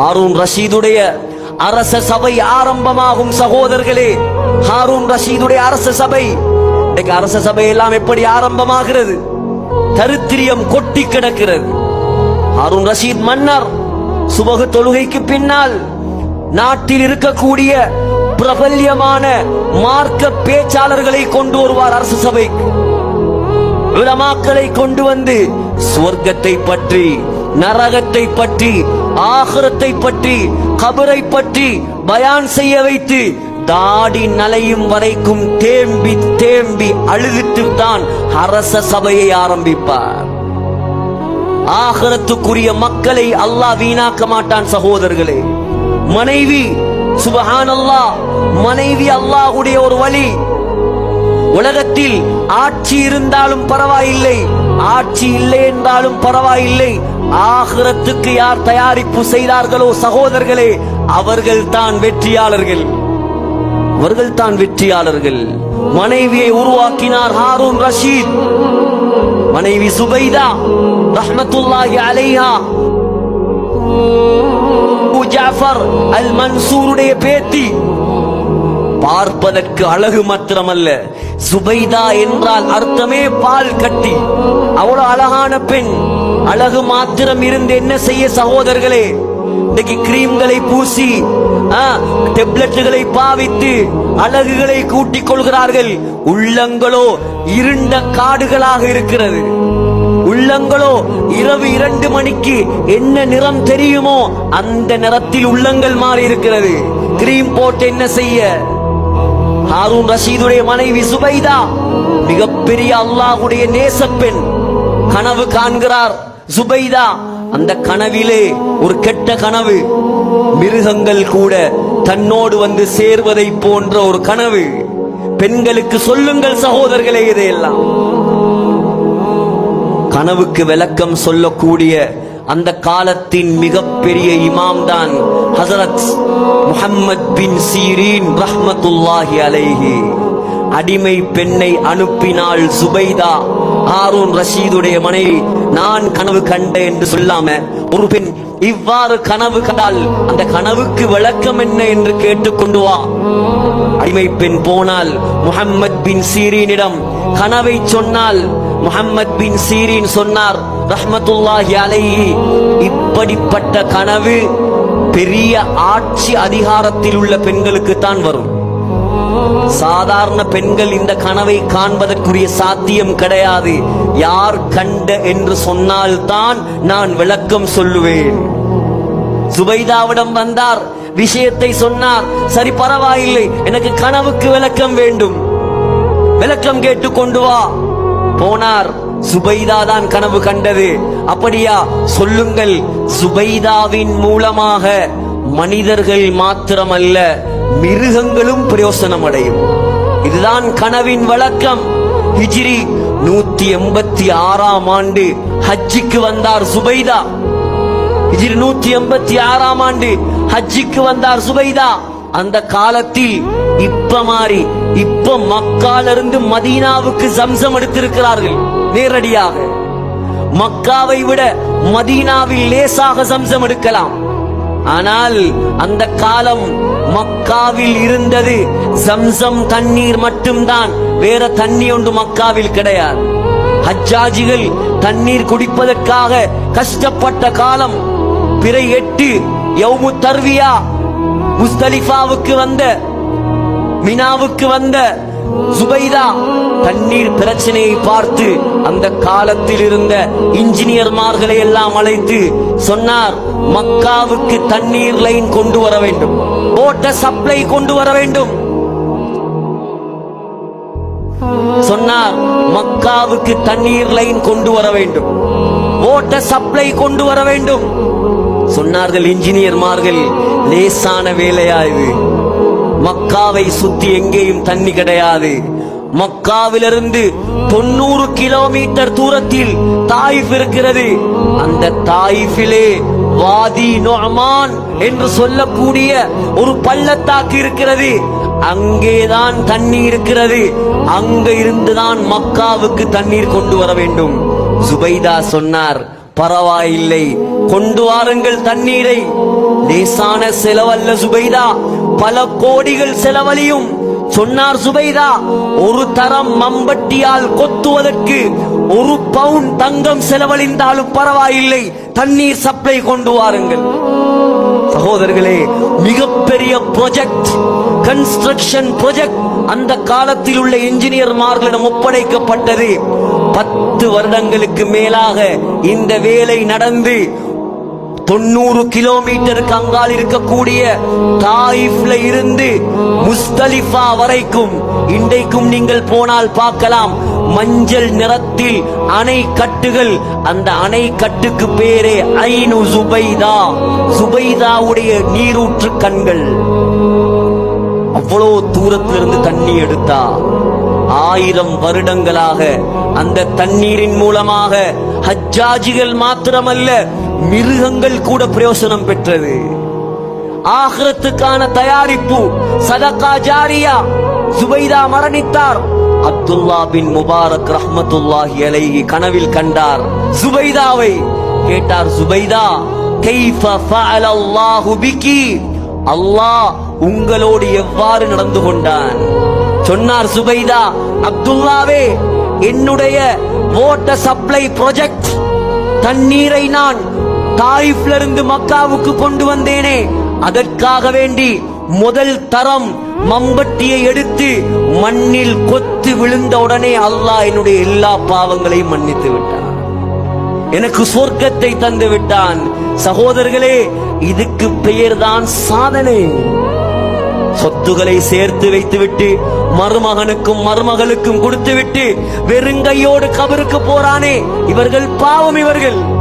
ஹாரூன் ரஷீதுடைய அரச சபை ஆரம்பமாகும் சகோதரர்களே. ஹாரூன் ரஷீதுடைய அரச சபை. இன்னைக்கு அரச சபை எல்லாம் எப்படி ஆரம்பமாகிறது? தருத்திரியம் கொட்டி கிடக்கிறது. ஹாரூன் ரஷீத் மன்னர் சுபகு தொழுகைக்கு பின்னால் நாட்டில் இருக்கக்கூடிய பிரபல்யமான மார்க்க பேச்சாளர்களை கொண்டு வருவார் அரசு சபைக்கு. விளமாக்களை கொண்டு வந்து சுவர்க்கத்தை பற்றி நரகத்தை பற்றி ஆகரத்தை பற்றி கபரை பற்றி பயான் செய்ய வைத்து தாடி நலையும் வரைக்கும் தேம்பி தேம்பி அழுதுட்டு தான் அரச சபையை ஆரம்பிப்பார். ஆகரத்துக்குரிய மக்களை அல்லாஹ் வீணாக்க மாட்டான் சகோதரர்களே. மனைவி சுபஹானல்லாஹ் மனைவி அல்லாஹ்வுடைய ஒரு வழி. உலகத்தில் ஆட்சி இருந்தாலும் பரவாயில்லை ஆட்சி இல்லை என்றாலும் பரவாயில்லை ஆகிரத்துக்கு யார் தயாரிப்பு செய்தார்களோ சகோதரர்களே அவர்கள் தான் வெற்றியாளர்கள். அவர்கள் தான் வெற்றியாளர்கள். மனைவியை உருவாக்கினார் ஹாரூன் ரஷீத். மனைவி சுபைதா ரஹ்மத்துல்லாஹி அலைஹா. ஜாஃபர் அல் மன்சூருடைய பேத்தி. பார்ப்பதற்கு அழகு மாத்திரமல்ல. சுபைதா என்றால் அர்த்தமே பால் கட்டி. அவ்வளவு அழகான பெண். அழகு மாத்திரம் இருந்து என்ன செய்ய சகோதரர்களே? இன்னைக்கு கிரீம்களை பூசி டெப்லெட்டுகளை பாவித்து அழகுகளை கூட்டிக் கொள்கிறார்கள். உள்ளங்களோ இருண்ட காடுகளாக இருக்கிறது. உள்ளங்களோ இரவு இரண்டு மணிக்கு என்ன நிறம் தெரியுமோ அந்த நிறத்தில் உள்ளங்கள் மாறி இருக்கிறது. கிரீம் போட்டு என்ன செய்ய? ஹாரூன் ரஷீதுடைய மனைவி சுபைதா மிகப்பெரிய அல்லாஹ்வுடைய நேசப்பெண். கனவு காண்கிறார் சுபைதா. அந்த கனவிலே ஒரு கெட்ட கனவு. மிருகங்கள் கூட தன்னோடு வந்து சேர்வதை போன்ற ஒரு கனவு. பெண்களுக்கு சொல்லுங்கள் சகோதரர்களே இதையெல்லாம். கனவுக்கு விளக்கம் சொல்லக்கூடிய அந்த காலத்தின் மிகப்பெரிய இமாம் தான் ஹசரத் முஹம்மத் பின் சீரீன் ரஹ்மத்துல்லாஹி அலைஹி. அடிமை பெண்ணை அனுப்பினாள் சுபைதா ஹாரூன் ரஷீதுடைய மனைவி. நான் கனவு கண்டேன் என்று சொல்லாம ஒரு பெண் இவ்வாறு கனவு கண்டால் அந்த கனவுக்கு விளக்கம் என்ன என்று கேட்டுக்கொண்டு வா. அடிமை பெண் போனால் முகம்மது பின் சீரீனிடம் கனவை சொன்னால் முஹம்மத் பின் சீரின் சொன்னார் ரஹ்மத்துல்லாஹி அலைஹி. இப்படிப்பட்ட கனவு பெரிய ஆட்சி அதிகாரத்தில் உள்ள பெண்களுக்கு தான் வரும். சாதாரண பெண்கள் இந்த கனவை காண்பதற்குரிய சாத்தியம் கிடையாது. யார் கண்ட என்று சொன்னால்தான் நான் விளக்கம் சொல்லுவேன். சுபைதாவிடம் வந்தார் விஷயத்தை சொன்னார் சரி பரவாயில்லை எனக்கு கனவுக்கு விளக்கம் வேண்டும். விளக்கம் கேட்டு கொண்டு வா. போனார். சுபைதா தான் கனவு கண்டது. அப்படியா சொல்லுங்கள். சுபைதாவின் மூலமாக மனிதர்கள் மாத்திரமல்ல மிருகங்களும் பிரயோசனம் அடையும் இதுதான் கனவின் வழக்கம். ஹிஜ்ரி நூத்தி எண்பத்தி ஆறாம் ஆண்டு ஹஜ்ஜிக்கு வந்தார் சுபைதா. ஹிஜ்ரி நூத்தி எண்பத்தி ஆறாம் ஆண்டு ஹஜ்ஜிக்கு வந்தார் சுபைதா. அந்த காலத்தில் இப்ப மாறி இப்ப மக்காலிருந்து மதீனாவுக்கு சம்சம் எடுத்திருக்கிறார்கள். நேரடியாக. மக்காவை விட மதீனாவில் லேசாக சம்சம் எடுக்கலாம். ஆனால் அந்த காலம் மக்காவில் இருந்தது சம்சம் தண்ணீர் மட்டும்தான். வேற தண்ணி ஒன்று மக்காவில் கிடையாது. ஹஜ்ஜாஜிகள் தண்ணீர் குடிப்பதற்காக கஷ்டப்பட்ட காலம். பிறை எட்டு யௌமு தர்வியா முஸ்தலிஃபாவுக்கு வந்த மினாவுக்கு வந்த சுபைதா தண்ணீர் பிரச்சனையை பார்த்து அந்த காலத்தில் இருந்த இன்ஜினியர்மார்களை எல்லாம் அழைத்து சொன்னார் மக்காவுக்கு தண்ணீர் லைன் கொண்டு வர வேண்டும். ஓட்ட சப்ளை கொண்டு வர வேண்டும். சொன்னார் மக்காவுக்கு தண்ணீர் லைன் கொண்டு வர வேண்டும். ஓட்ட சப்ளை கொண்டு வர வேண்டும். சொன்னார்கள் இன்ஜினியர்மார்கள் லேசான வேலையா இது மக்காவை சுத்தி எங்கேயும் தண்ணி கிடையாது. மக்காவிலிருந்து தொண்ணூறு கிலோமீட்டர் தூரத்தில் தாயிஃப் இருக்கிறது. அந்த தாயிஃபிலே வாதி நொமான் என்று சொல்லக்கூடிய ஒரு பள்ளத்தாக்கு இருக்கிறது. அங்கேதான் தண்ணி இருக்கிறது. அங்க இருந்துதான் மக்காவுக்கு தண்ணீர் கொண்டு வர வேண்டும். சுபைதா சொன்னார் பரவாயில்லை. கொண்டு வாருங்கள் தண்ணீரை. லேசான செலவல்ல சுபைதா. பல கோடிகள் செலவழியும். சொன்னார் சுபைதா ஒரு தரம் மம்பட்டியால் கொத்துவதற்கு ஒரு பவுன் தங்கம் செலவழிந்தாலும் பரவாயில்லை. தண்ணீர் சப்ளை கொண்டு வாருங்கள். சகோதரர்களே மிகப்பெரிய ப்ரொஜெக்ட் கன்ஸ்ட்ரக்ஷன் ப்ரொஜெக்ட் அந்த காலத்தில் உள்ள இன்ஜினியர்மார்களிடம் ஒப்படைக்கப்பட்டது. பத்து வருடங்களுக்கு மேலாக இந்த வேலை நடந்து தொண்ணூறு கிலோமீட்டருக்கு அங்கால் இருக்கக்கூடிய தாயிஃப்ல இருந்து முஸ்தலிஃபா வரைக்கும் இன்றைக்கும் நீங்கள் போனால் பார்க்கலாம் மஞ்சள் நிறத்தில் அணை கட்டுகள் அந்த அணை கட்டுக்கு பேரே ஐனு சுபைதா சுபைதாவுடைய நீரூற்று கண்கள். அவ்வளோ தூரத்திலிருந்து தண்ணி எடுத்தா ஆயிரம் வருடங்களாக அந்த தண்ணீரின் மூலமாக ஹஜ்ஜாஜிகள் மாத்திரமல்ல மிருகங்கள் கூட பிரயோசனம் பெற்றது. ஆகிரத்துக்கான தயாரிப்பு சதகா ஜாரியா சுபைதா மரணித்தார். அப்துல்லா பின் முபாரக் ரஹ்மத்துல்லாஹி அலைஹி கனவில் கண்டார். சுபைதாவை கேட்டார் சுபைதா கைஃப ஃபஅல அல்லாஹு பிகி? அல்லாஹ் உங்களோடு எவ்வாறு நடந்து கொண்டான்? சொன்னார் சுபைதா அப்துல்லாவே என்னுடைய வாட்டர் சப்ளை ப்ராஜெக்ட் தண்ணீரை நான் தாயிஃப்ல இருந்து மக்காவுக்கு கொண்டு வந்தேனே. அதற்காக வேண்டி முதல் தரம் மம்பட்டியை எடுத்து மண்ணில் கொத்து விழுந்த உடனே அல்லாஹ் என்னுடைய எல்லா பாவங்களையும் மன்னித்து விட்டான். எனக்கு சொர்க்கத்தை தந்து விட்டான். சகோதரர்களே இதுக்கு பெயர்தான் சாதனை. சொத்துகளை சேர்த்து வைத்துவிட்டு மருமகனுக்கும் மருமகளுக்கும் கொடுத்துவிட்டு வெறுங்கையோடு கபருக்கு போறானே. இவர்கள் பாவம் இவர்கள்.